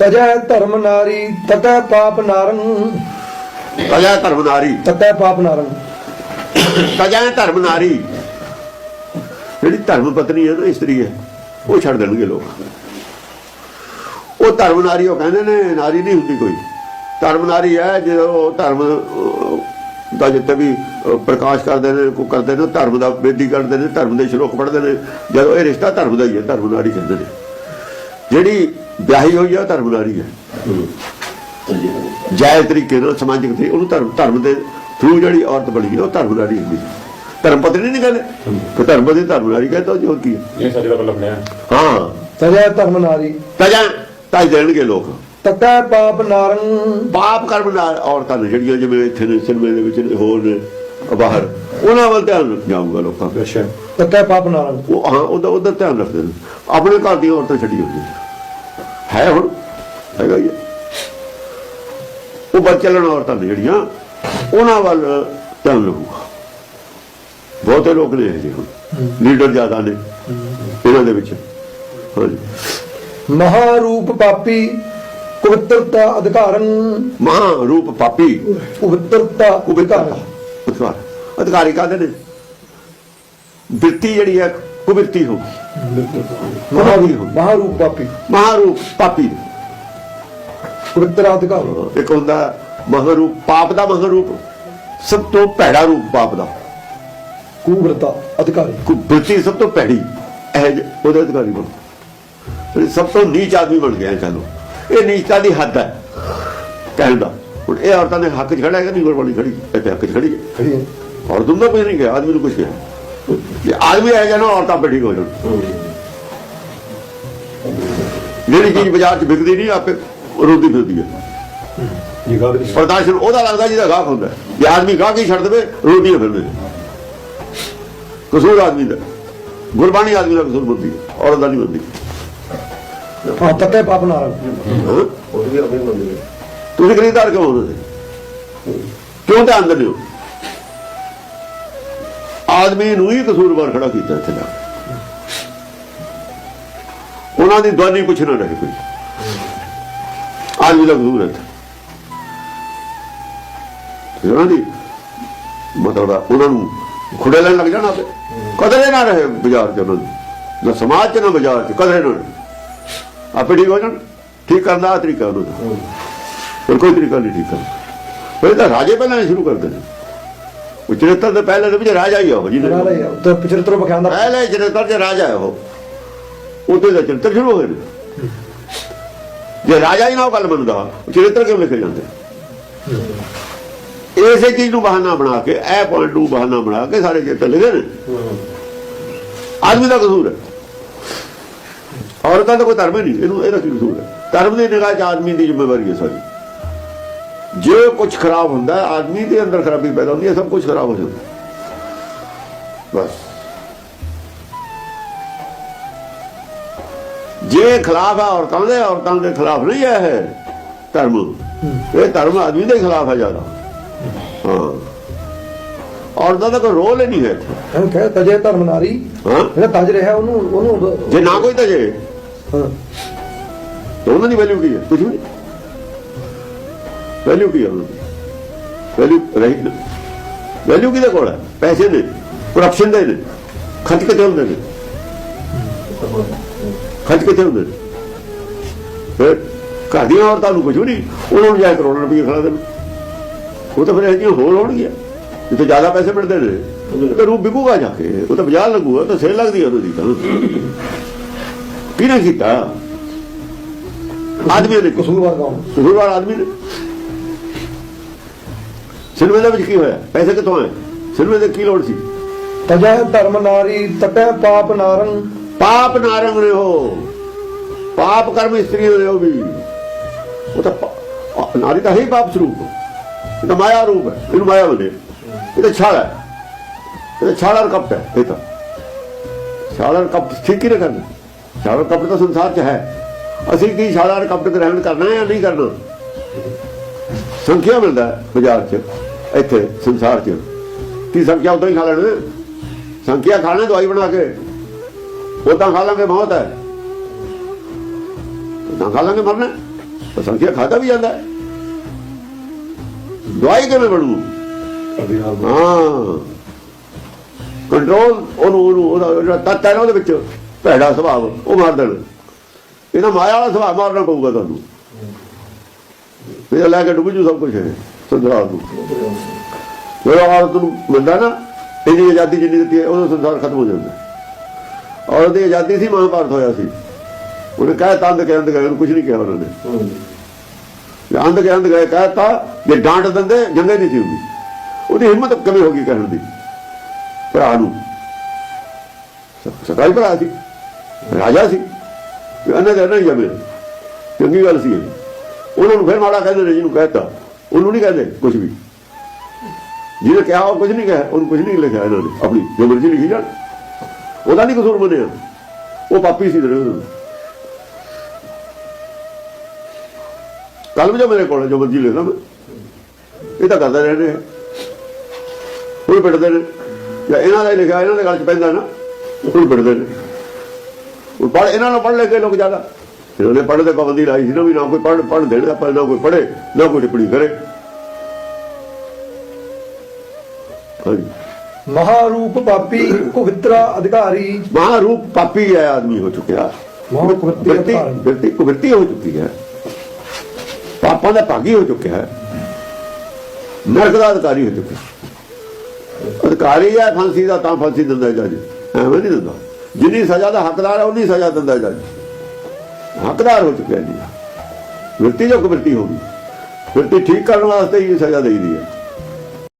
ਤਜੈ ਧਰਮ ਨਾਰੀ ਤਤੈ ਪਾਪ ਨਾਰੰ ਤਜਾ ਧਰਮ ਨਾਰੀ। ਤਤੈ ਪਾਪ ਨਾਰੰ ਤਜਾ ਧਰਮ ਨਾਰੀ। ਜਿਹੜੀ ਧਰਮ ਪਤਨੀ ਹੈ ਨਾ ਇਸਤਰੀ ਹੈ ਉਹ ਛੱਡ ਦੇਣਗੇ ਲੋਕ। ਉਹ ਧਰਮ ਨਾਰੀ ਉਹ ਕਹਿੰਦੇ ਨੇ ਨਾਰੀ ਨਹੀਂ ਹੁੰਦੀ ਕੋਈ। ਧਰਮ ਨਾਰੀ ਹੈ ਜਦੋਂ ਧਰਮ ਦਾ ਜਿੱਤੇ ਵੀ ਪ੍ਰਕਾਸ਼ ਕਰਦੇ ਨੇ ਕੋ ਕਰਦੇ ਨੇ ਧਰਮ ਦਾ ਬੇਦੀ ਕਰਦੇ ਨੇ ਧਰਮ ਦੇ ਸ਼ਲੋਕ ਪੜ੍ਹਦੇ ਨੇ। ਜਦੋਂ ਇਹ ਰਿਸ਼ਤਾ ਧਰਮ ਦਾ ਹੀ ਹੈ ਧਰਮ ਨਾਰੀ ਕਹਿੰਦੇ ਨੇ। ਜਿਹੜੀ ਵਿਆਹੀ ਹੋਈ ਹੈ ਉਹ ਧਰਮ ਨਾਰੀ ਹੈ। ਜਾਇਜ਼ ਤਰੀਕੇ ਨਾਲ ਸਮਾਜਿਕ ਤਰੀਕੇ ਉਹਨੂੰ ਧਰਮ ਧਰਮ ਦੇ ਥਰੂ ਜਿਹੜੀ ਔਰਤ ਬਣੀ ਹੈ ਉਹ ਧਰਮ ਨਾਰੀ ਹੁੰਦੀ। ਹੈ ਧਰਮ ਪਤਨੀ ਨਹੀਂ ਕਹਿੰਦੇ ਕਿ ਧਰਮ ਪਤਨੀ ਧਰਮ ਨਾਰੀ ਕਹਿੰਦਾ ਜੋ ਕੀ ਇਹ ਸਾਡੇ ਦਾ ਮਤਲਬ ਬਣਿਆ। ਹਾਂ। ਤਜੈ ਧਰਮ ਨਾਰੀ। ਤਜਾਂ ਤਾਜ ਦੇਣਗੇ ਲੋਕ। ਤਤੈ ਪਾਪ ਨਾਰੰ ਪਾਪ ਕਰਮ ਨਾਲ ਔਰਤਾਂ ਨੇ ਜਿਹੜੀਆਂ ਜਿਵੇਂ ਇੱਥੇ ਨੇ ਸਿਨੇਮੇ ਦੇ ਵਿੱਚ ਨੇ, ਹੋਰ ਨੇ ਬਾਹਰ ਉਹਨਾਂ ਵੱਲ ਧਿਆਨ ਜਾਊਗਾ ਲੋਕਾਂ ਦਾ ਅੱਛਾ। ਤਤੈ ਪਾਪ ਨਾਰੰ ਉਹ ਹਾਂ ਉਹਦਾ ਉਹਦਾ ਧਿਆਨ ਰੱਖਦੇ ਨੇ। ਆਪਣੇ ਘਰ ਦੀਆਂ ਔਰਤਾਂ ਛੱਡੀ ਹੋਈਆਂ ਹੈ ਹੁਣ? ਹੈਗਾ ਹੀ। ਉਹ ਬੱਚ ਚੱਲਣ ਔਰਤਾਂ ਨੇ ਜਿਹੜੀਆਂ ਉਹਨਾਂ ਵੱਲ ਧਿਆਨ ਰੱਖੂਗਾ ਬਹੁਤੇ ਲੋਕ ਨੇ ਜਿਹੇ ਹੁਣ। ਲੀਡਰ ਜ਼ਿਆਦਾ ਨੇ। ਇਹਨਾਂ ਦੇ ਵਿੱਚ। ਹਾਂਜੀ। ਮਹਾਰੂਪ ਪਾਪੀ ਪਵਿੱਤਰਤਾ ਅਧਿਕਾਰੰ ਮਹਾ ਰੂਪ ਪਾਪੀ ਪਵਿੱਤਰਤਾ ਅਧਿਕਾਰ। ਅਧਿਕਾਰੀ ਕਾਹਦੇ ਨੇ? ਬਿਰਤੀ ਜਿਹੜੀ ਹੈ ਕੁਬਿਰਤੀ ਹੋ ਮਹਾਵੀਰ ਹੋ ਮਹਾਰੂਪ ਪਾਪੀ। ਮਹਾਰੂਪ ਪਾਪੀ। ਪਵਿੱਤਰ ਅਧਿਕਾਰ। ਇੱਕ ਹੁੰਦਾ ਮਹਾਰੂਪ ਪਾਪ ਦਾ ਮਹਾਰੂਪ ਸਭ ਤੋਂ ਭੈੜਾ ਰੂਪ ਪਾਪ ਦਾ। ਕੂਵਰਤਾ ਅਧਿਕਾਰੀ। ਕੁਬਿਰਤੀ ਸਭ ਤੋਂ ਭੈੜੀ ਇਹ ਉਹਦੇ ਅਧਿਕਾਰੀ ਬਣ। ਸਭ ਤੋਂ ਨੀਚ ਆਦਮੀ ਬਣ ਗਿਆ ਚਲੋ ਇਹ ਨੀਚਤਾ ਦੀ ਹੱਦ ਹੈ। ਕਹਿਣ ਦਾ। ਹੁਣ ਇਹ ਔਰਤਾਂ ਦੇ ਹੱਕ 'ਚ ਖੜਾ ਹੈ ਕਿ ਨਹੀਂ? ਗੁਰਬਾਣੀ ਖੜੀ ਇੱਥੇ ਹੱਕ 'ਚ ਖੜੀ ਹੈ। ਹੈ। ਔਰ ਤੁਮ ਦਾ ਕੁਝ ਨਹੀਂ ਕਿਹਾ ਆਦਮੀ ਨੂੰ ਕੁਝ ਕਿਹਾ। ਜੇ ਆਦਮੀ ਹੈ ਜਾਣਾ ਔਰਤਾਂ ਠੀਕ ਹੋ ਜਾਣ। ਜਿਹੜੀ ਚੀਜ਼ ਬਾਜ਼ਾਰ 'ਚ ਵਿਕਦੀ ਨਹੀਂ ਆਪੇ ਰੋਦੀ ਫਿਰਦੀ ਹੈ। ਪ੍ਰਦਰਸ਼ਨ ਉਹਦਾ ਲੱਗਦਾ ਜਿਹਦਾ ਗਾਹਕ ਹੁੰਦਾ ਹੈ। ਜੇ ਆਦਮੀ ਗਾਹਕ ਹੀ ਛੱਡ ਦੇਵੇ ਰੋਦੀਆਂ ਫਿਰਦੇ ਨੇ। ਕਸੂਰ ਆਦਮੀ ਦਾ। ਗੁਰਬਾਣੀ ਆਦਮੀ ਦਾ ਕਸੂਰ ਬੰਦੀ ਔਰਤ ਦਾ ਨਹੀਂ ਹਾਂ ਤਤੈ ਪਾਪ ਨੇ ਤੁਸੀਂ ਖਰੀਦਦਾਰ ਕਿਉਂ ਹੁੰਦੇ ਕਿਉਂ ਧਿਆਨ ਦਿੰਦੇ ਹੋ? ਆਦਮੀ ਨੂੰ ਹੀ ਕਸੂਰਵਾਰ ਖੜਾ ਕੀਤਾ ਇੱਥੇ ਜਾ ਉਹਨਾਂ ਦੀ ਦਵਾਨੀ ਪੁੱਛਣਾ ਰਹੇ ਕੋਈ। ਆਦਮੀ ਦਾ ਕਸੂਰ ਹੈ ਉਹਨਾਂ ਦੀ ਮਤਲਬ ਉਹਨਾਂ ਨੂੰ ਖੁੜੇ ਲੈਣ ਲੱਗ ਜਾਣਾ ਆਪੇ ਕਦਰੇ ਨਾ ਰਹੇ ਬਾਜ਼ਾਰ ਚ ਉਹਨਾਂ ਨਾ। ਸਮਾਜ ਚ, ਨਾ ਬਾਜ਼ਾਰ ਚ, ਕਦਰੇ ਨਾ ਰਹੇ। ਆਪੇ ਠੀਕ ਹੋ ਜਾਣ। ਠੀਕ ਕਰਨ ਦਾ ਆਹ ਤਰੀਕਾ ਉਹਨਾਂ ਦਾ। ਹੋਰ ਕੋਈ ਤਰੀਕਾ ਨਹੀਂ ਠੀਕ ਕਰਦਾ ਫਿਰ ਤਾਂ ਰਾਜੇ ਪਹਿਲਾਂ ਹੀ ਸ਼ੁਰੂ ਕਰਦੇ ਨੇ ਉਹ ਚਰਿੱਤਰ ਦੇ ਪਹਿਲੇ ਦੇ ਵਿੱਚ ਰਾਜਾ ਹੀ ਆ ਉਹ ਜਿਹਨੇ ਬਣਾ ਲਿਆ ਤੇ ਪਿਛਰਤਰ ਬਖਾਂਦਾ ਪਹਿਲੇ ਚਰਿੱਤਰ ਚ ਰਾਜਾ ਹੈ ਉਹ। ਉਹਦੇ ਦਾ ਚਰਿੱਤਰ ਸ਼ੁਰੂ ਹੋਏ ਨੇ। ਜੇ ਰਾਜਾ ਹੀ ਨਾ ਉਹ ਗੱਲ ਮੰਨਦਾ ਚਰਿੱਤਰ ਕਿਉਂ ਲਿਖੇ ਜਾਂਦੇ? ਇਸੇ ਚੀਜ਼ ਨੂੰ ਬਹਾਨਾ ਬਣਾ ਕੇ ਇਹ ਪੁਆਇੰਟ ਨੂੰ ਬਹਾਨਾ ਬਣਾ ਕੇ ਸਾਰੇ ਚਿੱਤਰ ਲਿਖੇ ਨੇ। ਆਦਮੀ ਦਾ ਕਸੂਰ ਹੈ। ਔਰਤਾਂ ਦਾ ਕੋਈ ਧਰਮ ਹੀ ਨਹੀਂ ਇਹਨੂੰ ਇਹਦਾ ਕੀ ਕਸੂਰ ਹੈ? ਧਰਮ ਦੀ ਨਿਗਾਹ 'ਚ ਆਦਮੀ ਦੀ ਜ਼ਿੰਮੇਵਾਰੀ ਹੈ ਸਾਰੀ। ਜੇ ਕੁਝ ਖਰਾਬ ਹੁੰਦਾ ਆਦਮੀ ਦੇ ਅੰਦਰ ਖਰਾਬੀ ਪੈਦਾ ਹੁੰਦੀ ਹੈ ਸਭ ਕੁਝ ਖਰਾਬ ਹੋ ਜਾਂਦਾ। ਬਸ। ਜੇ ਖਿਲਾਫ ਹੈ ਔਰਤਾਂ ਦੇ ਔਰਤਾਂ ਦੇ ਖਿਲਾਫ ਨਹੀਂ ਹੈ ਇਹ ਧਰਮ। ਇਹ ਧਰਮ ਆਦਮੀ ਦੇ ਖਿਲਾਫ ਹੈ ਜ਼ਿਆਦਾ। ਹਾਂ। ਔਰਤਾਂ ਦਾ ਕੋਈ ਰੋਲ ਹੀ ਨਹੀਂ ਹੈ ਇੱਥੇ। ਕਹੇ ਤਜੈ ਧਰਮ ਨਾਰੀ। ਹਾਂ। ਜਿਹੜਾ ਤਜ ਰਿਹਾ ਉਹਨੂੰ ਉਹਨੂੰ ਜੇ ਨਾ ਕੋਈ ਤਾਂ ਜੇ ਹਾਂ। ਤਾਂ ਉਹਨਾਂ ਦੀ ਵੈਲਿਊ ਕੀ ਹੈ? ਕੁਝ ਵੀ ਨਹੀਂ। ਵੈਲਿਊ ਕੀ ਹੈ ਉਹਨਾਂ ਦੀ ਵੈਲਿਊ ਰਹੀ ਵੈਲਿਊ ਕਿਹਦੇ ਕੋਲ ਹੈ? ਪੈਸੇ ਨੇ ਕਰਪਸ਼ਨ ਦੇ ਨੇ ਖਰਚ ਕਿੱਥੇ ਹੁੰਦੇ ਨੇ ਖਰਚ ਕਿੱਥੇ ਹੁੰਦੇ ਨੇ ਫਿਰ ਘਰ ਦੀਆਂ ਔਰਤਾਂ ਨੂੰ ਕੁਝ ਨਹੀਂ। ਉਹਨਾਂ ਨੂੰ ਜਾ ਕਰੋੜਾਂ ਰੁਪਏ ਖਿਲਾ ਦੇਣ। ਉਹ ਤਾਂ ਫਿਰ ਇਹ ਜਿਹੀਆਂ ਹੋਰ ਹੋਣਗੀਆਂ। ਜਿੱਥੇ ਜ਼ਿਆਦਾ ਪੈਸੇ ਮਿਲਦੇ ਨੇ ਤਾਂ ਰੂਪ ਵਿਕੂਗਾ ਜਾ ਕੇ। ਉਹ ਤਾਂ ਬਾਜ਼ਾਰ ਲੱਗੂਗਾ ਤਾਂ ਸੇਲ ਲੱਗਦੀ ਹੈ ਉਹਦੀ ਤਾਂ ਕਿਹਨੇ ਕੀਤਾ? ਆਦਮੀ ਨੇ। ਕਸੂਰਵਾਰ ਕੌਣ? ਕਸੂਰਵਾਰ ਆਦਮੀ ਨੇ। ਸਿਨੇਮੇ ਦੇ ਵਿੱਚ ਕੀ ਹੋਇਆ ਪੈਸੇ ਕਿੱਥੋਂ ਆਏ? ਸਿਨੇਮੇ ਦੇ ਕੀ ਲੋੜ ਸੀ? ਤਜੈ ਧਰਮ ਨਾਰੀ ਤਤੈ ਪਾਪ ਨਾਰੰ ਪਾਪ ਨਾਰੰਗ ਨੇ ਹੋ। ਪਾਪ ਕਰਮ ਇਸਤਰੀ ਨੇ ਉਹ ਵੀ। ਉਹ ਤਾਂ ਨਾਰੀ ਤਾਂ ਹੈ ਹੀ ਪਾਪ ਸਰੂਪ। ਇਹ ਤਾਂ ਮਾਇਆ ਰੂਪ ਹੈ ਇਹਨੂੰ ਮਾਇਆ ਬੋਲਦੇ ਇਹ ਤਾਂ ਛਾਲਾ ਹੈ। ਇਹ ਤਾਂ ਛਾਲਾ ਕਪਟ ਹੈ ਇਹ ਤਾਂ। ਛਾਲਾ ਕਪਟ ਠੀਕ ਹੀ ਕਰਨਾ। ਛਾਲਾ ਕਪਟ ਤਾਂ ਸੰਸਾਰ 'ਚ ਹੈ। ਅਸੀਂ ਕੀ ਛਾਲਾ ਕਪਟ ਗ੍ਰਹਿਣ ਕਰਨਾ ਹੈ ਜਾਂ ਨਹੀਂ ਕਰਨਾ? ਸੰਖਿਆ ਮਿਲਦਾ ਹੈ ਬਾਜ਼ਾਰ 'ਚ। ਇੱਥੇ ਸੰਸਾਰ 'ਚ। ਕੀ ਸੰਖਿਆ ਉਦੋਂ ਹੀ ਖਾ ਲੈਣਾ। ਸੰਖਿਆ ਖਾਣੇ ਦਵਾਈ ਬਣਾ ਕੇ। ਉਦਾਂ ਖਾ ਲਾਂਗੇ ਬਹੁਤ ਹੈ। ਉਦਾਂ ਖਾ ਲਾਂਗੇ ਮਰਨਾ। ਸੰਖਿਆ ਖਾਦਾ ਵੀ ਜਾਂਦਾ। ਦਵਾਈ ਕਿਵੇਂ ਬਣੂ? ਹਾਂ। ਕੰਟਰੋਲ ਉਹਨੂੰ ਉਹਨੂੰ ਉਹਦਾ ਤੱਤ ਹੈ ਨਾ ਉਹਦੇ ਵਿੱਚ, ਭੈੜਾ ਸੁਭਾਅ, ਉਹ ਮਾਰ ਦੇਣ। ਇਹਦਾ ਮਾਇਆ ਵਾਲਾ ਸੁਭਾਅ ਮਾਰਨਾ ਪਊਗਾ ਤੁਹਾਨੂੰ। ਇਹ ਲੈ ਕੇ ਡੁੱਬ ਜੂ ਸਭ ਕੁਝ ਹੈ ਸੰਸਾਰ ਨੂੰ। ਜਿਹੜਾ ਔਰਤ ਨੂੰ ਮਿਲਦਾ ਨਾ, ਇਹਦੀ ਆਜ਼ਾਦੀ ਜਿੰਨੀ ਦਿੱਤੀ ਹੈ, ਉਹਦਾ ਸੰਸਾਰ ਖਤਮ ਹੋ ਜਾਂਦਾ। ਔਰਤ ਦੀ ਆਜ਼ਾਦੀ ਸੀ, ਮਹਾਂਭਾਰਤ ਹੋਇਆ ਸੀ। ਉਹਨੇ ਕਹਿ ਤੰਦ ਕੇ ਅੰਦ ਗਏ ਕੁਝ ਨਹੀਂ ਕਿਹਾ ਉਹਨਾਂ ਨੇ। ਜੇ ਕੇ ਅੰਧ ਗਏ ਕਹਤਾ ਜੇ ਡਾਂਟ ਦਿੰਦੇ ਜੰਗੇ ਨਹੀਂ ਸੀ ਹੁੰਦੀ। ਉਹਦੀ ਹਿੰਮਤ ਕਿਵੇਂ ਹੋ ਗਈ ਕਹਿਣ ਦੀ? ਭਰਾ ਨੂੰ। ਸ- ਸਕਾਈ ਭਰਾ ਸੀ। ਰਾਜਾ ਸੀ। ਤੇ ਅੰਨੇ ਦੇ ਜਮੇ ਚੰਗੀ ਗੱਲ ਸੀ ਉਹਨਾਂ ਨੂੰ ਫਿਰ ਮਾੜਾ ਕਹਿੰਦੇ ਨੇ, ਜਿਹਨੂੰ ਕਹਿਤਾ ਉਹਨੂੰ ਨਹੀਂ ਕਹਿੰਦੇ ਕੁਝ ਵੀ। ਜਿਹਨੇ ਕਿਹਾ ਉਹ ਕੁਝ ਨਹੀਂ ਕਿਹਾ, ਉਹਨੂੰ ਕੁਝ ਨਹੀਂ ਲਿਖਿਆ ਇਹਨਾਂ ਨੇ, ਆਪਣੀ ਜੋ ਮਰਜ਼ੀ ਲਿਖੀ ਜਾਣ। ਉਹਦਾ ਨਹੀਂ ਕਸੂਰ ਬਣਿਆ। ਉਹ ਪਾਪੀ ਸੀ ਜਿਹੜੇ ਕੱਲ ਵੀ ਜੋ ਮੇਰੇ ਕੋਲ ਜੋ ਮਰਜ਼ੀ ਲਿਖਦਾ ਮੈਂ। ਇਹ ਤਾਂ ਕਰਦੇ ਰਹਿੰਦੇ ਆ। ਹੁਣ ਪਿੱਟਦੇ ਨੇ। ਜਾਂ ਇਹਨਾਂ ਦਾ ਲਿਖਿਆ, ਇਹਨਾਂ ਦੇ ਗੱਲ ਚ ਪੈਂਦਾ ਨਾ। ਉਹ ਪਿੱਟਦੇ ਨੇ। ਉਹ ਪੜ ਇਹਨਾਂ ਨੂੰ ਪੜ ਲੈ ਕੇ ਲੋਕ ਜ਼ਿਆਦਾ। ਇਹਨਾਂ ਨੇ ਪੜ੍ਹਨ ਤੇ ਪਾਬੰਦੀ ਲਾਈ ਸੀ ਨਾ ਵੀ ਨਾ ਕੋਈ ਪੜ ਪੜ ਦੇਣ ਆਪਾਂ ਨਾ ਕੋਈ ਪੜੇ ਨਾ ਕੋਈ ਟਿੱਪਣੀ ਕਰੇ। ਮਹਾਰੂਪ ਪਾਪੀ ਕੁਵਿਤਰਾ ਅਧਿਕਾਰੀ। ਮਹਾਰੂਪ ਪਾਪੀ ਹੈ ਆਦਮੀ ਹੋ ਚੁੱਕਿਆ। ਮਹਾਕੁਵਿਰਤੀ ਵਿਰਤੀ ਕੁਵਿਰਤੀ ਹੋ ਚੁੱਕੀ ਹੈ। ਪਾਪਾਂ ਦਾ ਭਾਗੀ ਹੋ ਚੁੱਕਿਆ ਹੈ। ਨਰਕ ਦਾ ਅਧਿਕਾਰੀ ਹੋ ਚੁੱਕਿਆ ਅਧਿਕਾਰੀ ਹੈ ਫਾਂਸੀ ਦਾ ਤਾਂ ਫਾਂਸੀ ਦਿੰਦਾ ਜੱਜ ਐਵੇਂ ਨਹੀਂ ਦਿੰਦਾ। ਜਿੰਨੀ ਸਜ਼ਾ ਦਾ ਹੱਕਦਾਰ ਹੈ ਉਨੀ ਸਜ਼ਾ ਦਿੰਦਾ ਜੱਜ ਹੱਕਦਾਰ ਹੋ ਚੁੱਕਿਆ ਜੀ। ਵਿਰਤੀ ਜੋ ਕੁਵਿਰਤੀ ਹੋ ਗਈ। ਵਿਰਤੀ ਠੀਕ ਕਰਨ ਵਾਸਤੇ ਹੀ ਸਜ਼ਾ ਦੇਈਦੀ ਹੈ।